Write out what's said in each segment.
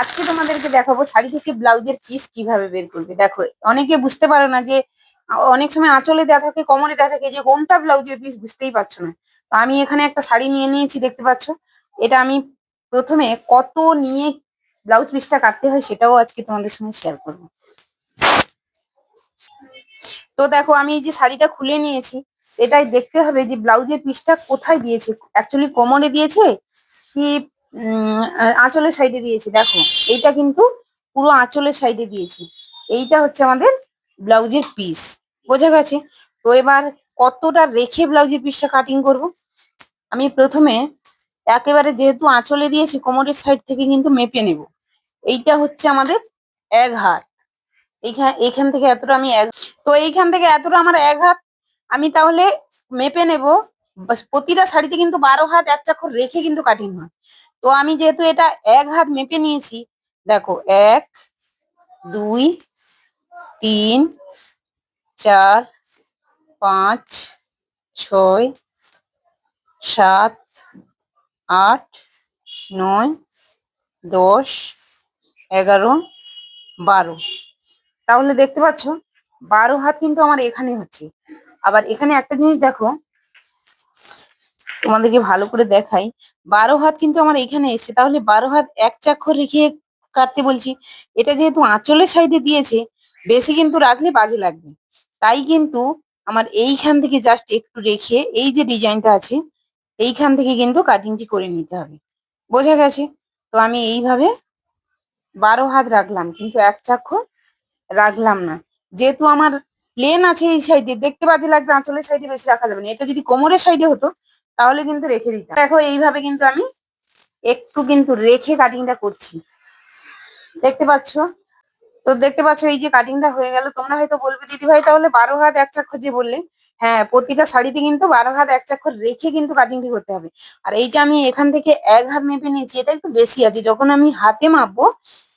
আজকে তোমাদেরকে দেখাবো শাড়ি থেকে ব্লাউজের পিস কীভাবে বের করবে। দেখো, অনেকে বুঝতে পারো না যে, অনেক সময় আঁচলে দেওয়া থাকে কোমরে দেওয়া থাকে যে, কোনটা ব্লাউজের পিস বুঝতেই পারছ না। তো আমি এখানে একটা শাড়ি নিয়ে নিয়েছি, দেখতে পাচ্ছ? এটা আমি প্রথমে কত নিয়ে ব্লাউজ পিসটা কাটতে হয় সেটাও আজকে তোমাদের সঙ্গে শেয়ার করব। তো দেখো, আমি এই যে শাড়িটা খুলে নিয়েছি, এটাই দেখতে হবে যে, ব্লাউজের পিসটা কোথায় দিয়েছে? অ্যাকচুয়ালি কোমরে দিয়েছে কি আঁচলের সাইডে দিয়েছি, দেখো। এইটা কিন্তু পুরো আঁচলের সাইডে দিয়েছি। এইটা হচ্ছে আমাদের ব্লাউজের পিস বোঝা গেছে? তো এবার কতটা রেখে ব্লাউজের পিসটা কাটিং করব? আমি প্রথমে একেবারে যেহেতু আঁচলে দিয়েছি কোমরের সাইড থেকে কিন্তু মেপে নেব। এইটা হচ্ছে আমাদের এক হাত। এইখান এইখান থেকে এতটা আমি এক, তো এইখান থেকে এতটা আমার এক হাত, আমি তাহলে মেপে নেব। প্রতিটা শাড়িতে কিন্তু বারো হাত এক চাক্ষর রেখে কিন্তু কাটিং হয়। তো আমি যেহেতু এটা এক হাত মেপে নিয়েছি, দেখো এক, দুই, তিন, চার, পাঁচ, ছয়, সাত, আট, নয়, দশ, এগারো, বারো। তাহলে দেখতে পাচ্ছ, বারো হাত কিন্তু আমার এখানে হচ্ছে। আবার এখানে একটা জিনিস দেখো তোমাদেরকে ভালো করে দেখাই। বারো হাত কিন্তু আমার এখানে এসেছে। তাহলে বারো হাত এক চাক্ষর রেখে কাটতে বলছি, এটা যেহেতু আঁচলের সাইডে দিয়েছে, বেশি কিন্তু রাখলে বাজে লাগবে। তাই কিন্তু আমার এইখান থেকে জাস্ট একটু রেখে এই যে ডিজাইনটা আছে, এইখান থেকে কিন্তু কাটিংটি করে নিতে হবে। বোঝা গেছে? তো আমি এইভাবে বারো হাত রাখলাম, কিন্তু এক চাক্ষর রাখলাম না। যেহেতু আমার প্লেন আছে এই সাইডে, দেখতে বাজে লাগবে আঁচলের সাইডে বেশি রাখা যাবে না। এটা যদি কোমরের সাইডে হতো তাহলে কিন্তু রেখে দিতাম। দেখো, এইভাবে কিন্তু আমি একটু কিন্তু রেখে কাটিংটা করছি। দেখতে পাচ্ছ? তো দেখতে পাচ্ছ, এই যে কাটিংটা হয়ে গেল। তোমরা হয়তো বলবে দিদি ভাই তাহলে বারো হাত এক চাক্ষর যে বললে হ্যাঁ প্রতিটা শাড়িতে কিন্তু বারো হাত এক চাক্ষর রেখে কিন্তু কাটিংটি করতে হবে। আর এই যে আমি এখান থেকে এক হাত মেপে নিয়েছি, এটা একটু বেশি আছে। যখন আমি হাতে মাপবো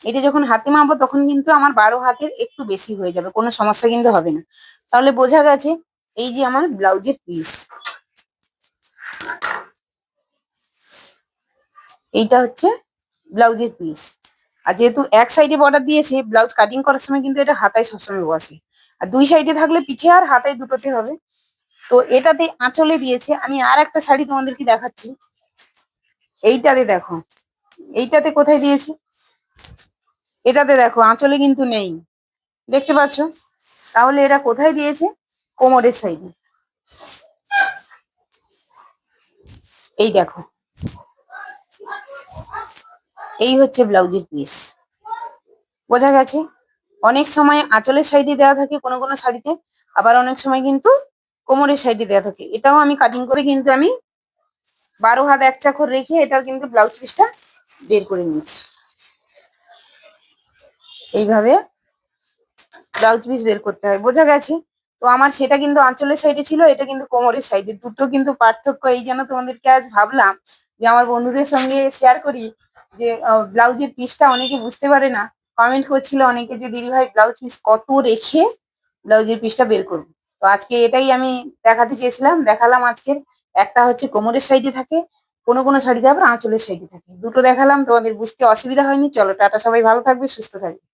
এটা যখন হাতে মাপবো, তখন কিন্তু আমার বারো হাতের একটু বেশি হয়ে যাবে। কোনো সমস্যা কিন্তু হবে না। তাহলে বোঝা গেছে, এই যে আমার ব্লাউজের পিস এইটা হচ্ছে ব্লাউজের পিস আর যেহেতু এক সাইডে বর্ডার দিয়েছে, ব্লাউজ কাটিং করার সময় কিন্তু এটা হাতায় সবসময় বসে। আর দুই সাইডে থাকলে পিঠে আর হাতায় দুটোতে হবে। তো এটাতে আঁচলে দিয়েছে। আমি আর একটা শাড়ি তোমাদেরকে দেখাচ্ছি। এইটাতে দেখো। এইটাতে কোথায় দিয়েছে? এটাতে দেখো, আঁচলে কিন্তু নেই। দেখতে পাচ্ছ? তাহলে এটা কোথায় দিয়েছে? কোমরের সাইডে এই দেখো। এই হচ্ছে ব্লাউজের পিস বোঝা গেছে? অনেক সময় আঁচলের সাইডে দেওয়া থাকে কোনো কোনো শাড়িতে, আবার অনেক সময় কিন্তু কোমরের সাইডে দেওয়া থাকে। এটাও আমি কাটিং করে কিন্তু আমি বারো হাত এক চাকর রেখে এটাও কিন্তু ব্লাউজ পিসটা বের করে নিয়েছি। এইভাবে ব্লাউজ পিস বের করতে হয়। বোঝা গেছে? তো আমার সেটা কিন্তু আঁচলের সাইডে ছিল, এটা কিন্তু কোমরের সাইডে। দুটো কিন্তু পার্থক্য এই জন্য তোমাদেরকে আজ ভাবলাম যে আমার বন্ধুদের সঙ্গে শেয়ার করি। ব্লাউজের পিসটা অনেকে বুঝতে পারে না। কমেন্ট করছিল অনেকে যে, দিদি ভাই, ব্লাউজ পিস কত রেখে ব্লাউজের পিসটা বের করব? তো আজকে এটাই আমি দেখাতে চেয়েছিলাম, দেখালাম আজকে একটা হচ্ছে কোমরের সাইডে থাকে, কোনো কোনো শাড়িতে আবার আঁচলের সাইডে থাকে। দুটো দেখালাম, তোমাদের বুঝতে অসুবিধা হয়নি। চলো, টাটা, সবাই ভালো থাকবে, সুস্থ থাকবে।